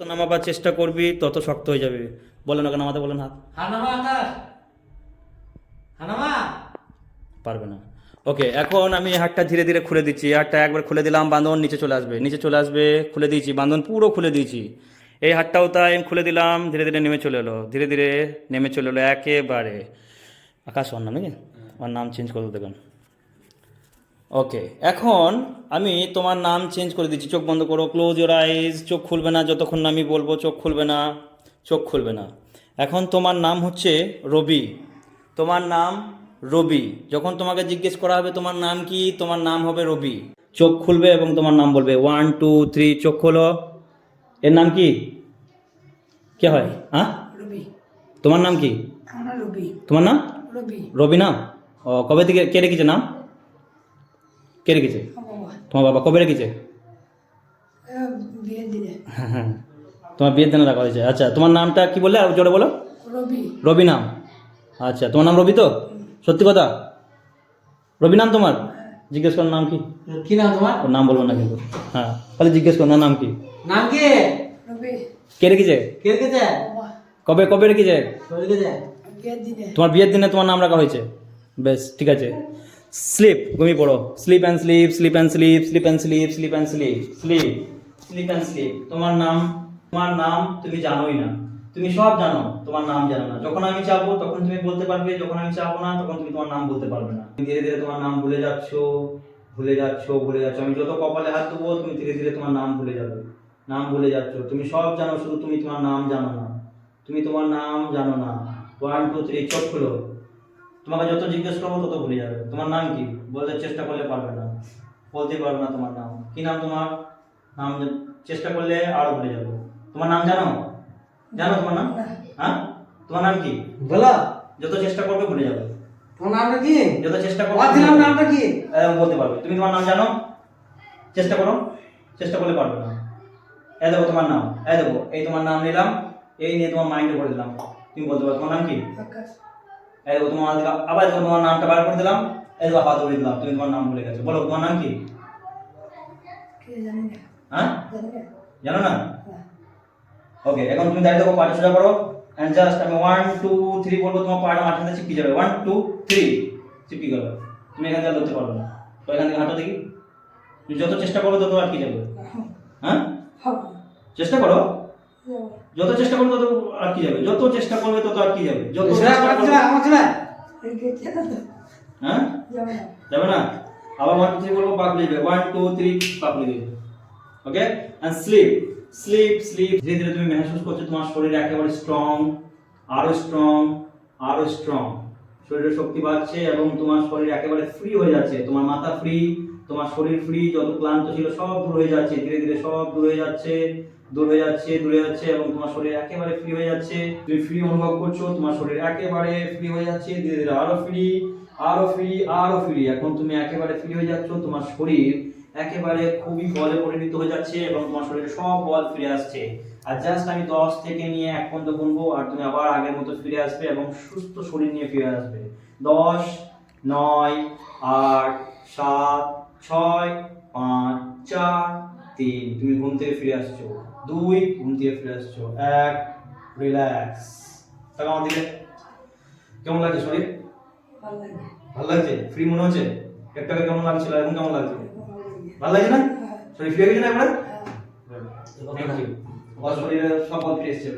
তো নামাবার চেষ্টা করবি তত শক্ত হয়ে যাবে। বলেন ওকে নামাতে বলেন হাত। পারবে না। ওকে এখন আমি হাতটা ধীরে ধীরে খুলে দিচ্ছি। হাতটা একবার খুলে দিলাম বাঁধন নিচে চলে আসবে। নিচে চলে আসবে খুলে দিয়েছি বাঁধন পুরো খুলে দিয়েছি। এই হাতটাও তাই আমি খুলে দিলাম ধীরে ধীরে নেমে চলে এলো। ধীরে ধীরে নেমে চলে এলো একেবারে। আকাশ ওর নাম? নাকি ওর নাম চেঞ্জ করে দেখুন ওকে এখন আমি তোমার নাম চেঞ্জ করে দিচ্ছি। চোখ বন্ধ করো ক্লোজ ইওর আইজ চোখ খুলবে না যতক্ষণ না আমি বলব চোখ খুলবে না চোখ খুলবে না। এখন তোমার নাম হচ্ছে রবি। তোমার নাম রবি। যখন তোমাকে জিজ্ঞেস করা হবে তোমার নাম কি তোমার নাম হবে রবি। চোখ খুলবে এবং তোমার নাম বলবে। ওয়ান টু থ্রি চোখ খোলো। এর নাম কি? কে হয়? হ্যাঁ? রবি। তোমার নাম কি? রবি। তোমার নাম? রবি। রবি নাম? ও কবে থেকে কে রেখেছে নাম? কে রেখেছে? তোমার বাবা কবে রেখেছে? এ, হ্যাঁ। তোমার বিয়ের দিনে রাখা হয়েছে। আচ্ছা তোমার নামটা কি বললে? জোরে বলো। রবি। রবি নাম। আচ্ছা তোমার নাম রবি তো? সত্যি কথা? রবি নাম তোমার? জিজ্ঞেস করার নাম কি? কি নাম তোমার? ওর নাম বলব না কিন্তু। হ্যাঁ তাহলে জিজ্ঞেস করো না নাম কি? নাম কি? কে রেখেছে? কে রেখেছে? কবে কবে রেখেছে? তোমার বিয়ের দিনে তোমার নাম রাখা হয়েছে। বেশ ঠিক আছে। স্লিপ ঘুমিয়ে পড়ো। Sleep and sleep sleep and sleep sleep and sleep sleep and sleep sleep sleep and sleep. তোমার নাম তোমার নাম তুমি জানোই না। তুমি সব জানো, তোমার নাম জানো না। যখন আমি চাবো তখন তুমি বলতে পারবে, যখন আমি চাবো না, তখন তুমি তোমার নাম বলতে পারবে না। ধীরে ধীরে তোমার নাম ভুলে যাচ্ছ ভুলে যাচ্ছ ভুলে যাচ্ছ। আমি যত কপালে হাত দেবো, তুমি ধীরে ধীরে তোমার নাম ভুলে যাবে। নাম ভুলে যাচ্ছ। তুমি সব জানো, শুধু তুমি তোমার নাম জানো না। তুমি তোমার নাম জানো না। ওয়ান টু থ্রি চোখ খুলো। তোমাকে যত জিজ্ঞেস করব তত ভুলে যাবে। তোমার নাম কি? বলতে চেষ্টা করলে পারবে না। বলতে পারবে না তোমার নাম। কি নাম তোমার? নাম চেষ্টা করলে আরও ভুলে যাব। তোমার নাম জানো? জানো তোমার নাম? হ্যাঁ? তোমার নাম কি? বলো। যত চেষ্টা করবে ভুলে যাবে। তোমার নামটা কি? যত চেষ্টা করবে দিলাম নামটা কি? বলতে পারবে। তুমি তোমার নাম জানো? চেষ্টা করো। চেষ্টা করলে পারবে না। এই দেখো তোমার নাম। এই দেখো এই তোমার নাম নিলাম। এই নিয়ে তোমার মাইন্ডে করে দিলাম। তুমি বলতে পারো তোমার নাম কি? আকাশ। এই দেখো তোমার আবার দেখো তোমার নামটা বার করে দিলাম। এই দেখো হাত ধরে দিলাম। তুমি তোমার নাম ভুলে গেছো। বলো তোমার নাম কি? হ্যাঁ? জানো না। হ্যাঁ। ওকে এখন তুমি দাঁড়িয়ে দেখো সোজা করো। এন্ড জাস্ট আমি ওয়ান টু থ্রি বলব তোমার মাটির সাথে চিপকে যাবে। ওয়ান টু থ্রি চিপকে গেল। তুমি এখান থেকে ধরতে পারবে না। তো এখান থেকে হাঁটো দেখি। তুমি যত চেষ্টা করো তত আটকে যাবে। হ্যাঁ। চেষ্টা করো। যত চেষ্টা করবে তত আটকে যাবে? যত চেষ্টা করবে তত আটকে যাবে? যত হ্যাঁ? যাবে না? আবার ওয়ান টু থ্রি বলব পাক লিখবে ওয়ান টু থ্রি পাক লিখবে okay and sleep sleep sleep ধীরে ধীরে তুমি মেহসুস করছ তোমার শরীর একেবারে স্ট্রং আরও স্ট্রং আরও স্ট্রং শরীরের শক্তি বাড়ছে এবং তোমার শরীর একেবারে ফ্রি হয়ে যাচ্ছে। তোমার মাথা ফ্রি তোমার শরীর ফ্রি যত ক্লান্ত ছিল সব দূর হয়ে যাচ্ছে, ধীরে ধীরে সব দূর হয়ে যাচ্ছে, দূর হয়ে যাচ্ছে, দূরে যাচ্ছে এবং তোমার শরীর একেবারে ফ্রি হয়ে যাচ্ছে। তুমি ফ্রি অনুভব করছ, তোমার শরীর একেবারে ফ্রি হয়ে যাচ্ছে, ধীরে ধীরে আরও ফ্রি আরও ফ্রি আরও ফ্রি এখন তুমি একেবারে ফ্রি হয়ে যাচ্ছ, তোমার শরীর একেবারে খুবই বলে পরিণত হয়ে যাচ্ছে এবং তোমার শরীরে সব বল ফিরে আসছে। আর জাস্ট আমি দশ থেকে নিয়ে এক পর্যন্ত গুনবো, আর তুমি আবার আগের মতো ফিরে আসবে এবং সুস্থ শরীর নিয়ে ফিরে আসবে। দশ, নয়, আট, সাত ছয় পাঁচ চার তিন। তুমি ঘুম থেকে ফিরে আসছো। দুই ঘুম থেকে ফিরে আসছো। এক রিল্যাক্স টাকা আমার দিকে কেমন লাগছে শরীর ভালো লাগছে। ফ্রি মনে হচ্ছে? একটু কেমন লাগছিল? এখন কেমন লাগছে? ভালো লাগছে। না? হ্যাঁ। শরীর ফিরে গেছে না একবার? হ্যাঁ। থ্যাংক ইউ আমার শরীরে সব বল ফিরে এসেছে।